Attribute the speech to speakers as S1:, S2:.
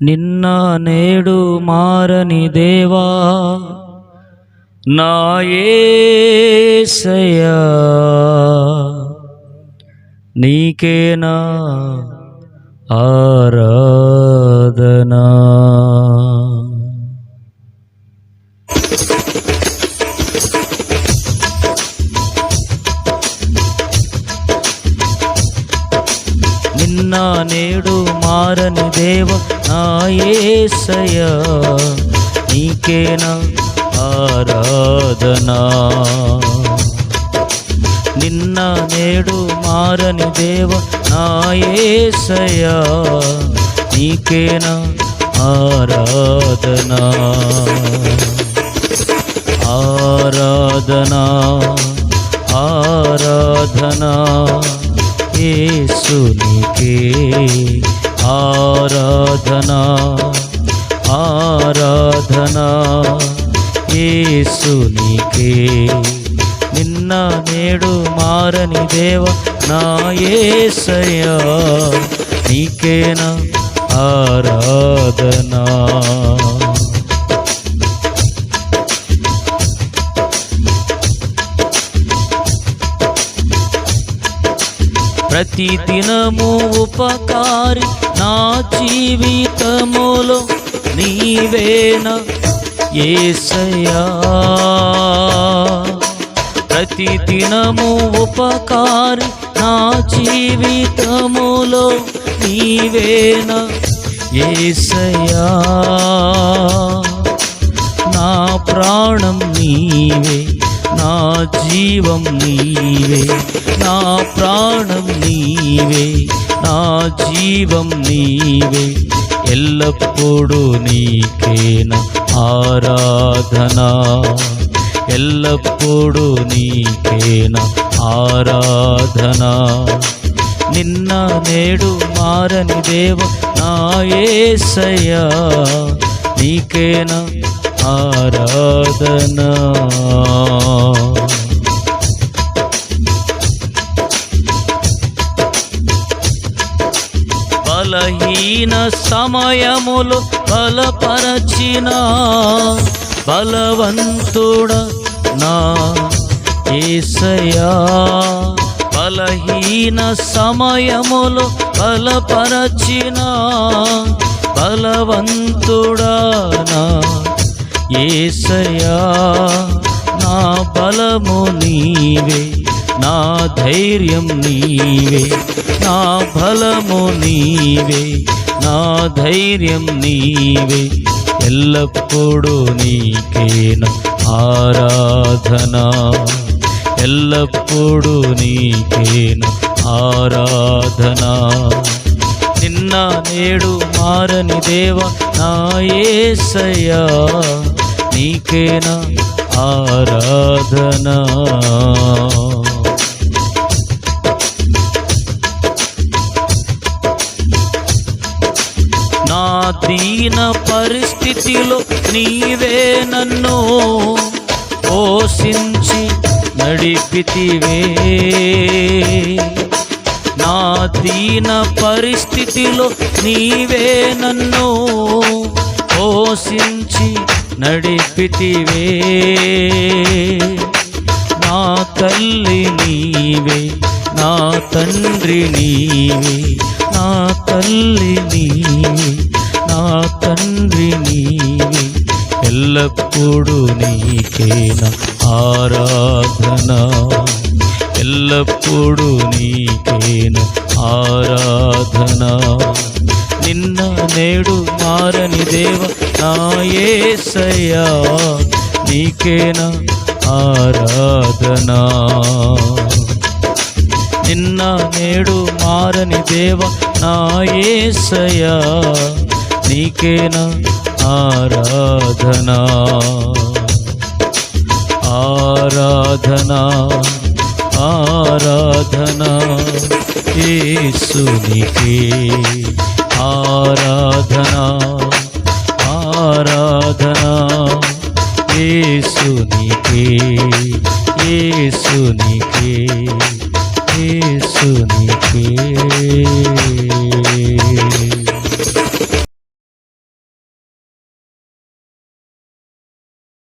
S1: నిన్న నేడు మారని దేవా నా యేసయ్యా నీకేనా ఆరాధనా? నిన్న నేడు మారని దేవ నా నీకేనా ఆరాధనా? నిన్న నేడు మారని దేవ నా నీకేనా ఆరాధనా? ఆరాధనా ఆరాధనా? యేసునికే ఆరాధనా ఆరాధనా. యేసునికే నిన్న నేడు మారని దేవ నా యేసయ్యా నీకేనా ఆరాధనా? ప్రతి దినము ఉపకారి నా జీవితములో నీవేనా? ఏసయ్యా. ప్రతి దినము ఉపకారి నా జీవితములో నీవేనా? ఏసయ్యా. నా ప్రాణం నీవే నా జీవం నీవే నా ప్రాణం నీవే నా జీవం నీవే. ఎల్లప్పుడూ నీకేన ఆరాధన? ఎల్లప్పుడూ నీకేన ఆరాధన? నిన్న నేడు మారని దేవ నా నీకేన నీకేనా ఆరాధనా? బలహీన సమయములు బలపరచిన బలవంతుడ నా ఏసయా బలహీన సమయములు బలపరచిన బలవంతుడా నా ఏసయా నా బలము నీవే. నా ధైర్యం నీవే నా బలము నీవే నా ధైర్యం నీవే. ఎల్లప్పుడూ నీకేన ఆరాధన. ఎల్లప్పుడూ నీకేన ఆరాధన. నిన్న నేడు మారని దేవ నాయసయ్యా నీకేనా ఆరాధనా. నా దీన పరిస్థితిలో నీవే నన్ను పోషించి నడిపితివే. నా దీన పరిస్థితిలో నీవే నన్ను పోషించి నడిపితివే. నా తల్లి నీవే నా తండ్రి నీవే నా తల్లి నీవే. ఎల్లప్పుడూ నీకేనా ఆరాధన? ఎల్లప్పుడూ నీకేనా ఆరాధన? నిన్న నేడు మారని దేవ నాయేసయ్యా నీకేనా ఆరాధనా? నిన్న నేడు మారని దేవ నాయేసయ్యా నీకేనా ఆరాధనా. ఆరాధనా ఆరాధనా. యేసునికే ఆరాధనా ఆరాధనా. యేసునికే యేసునికే యేసునికే.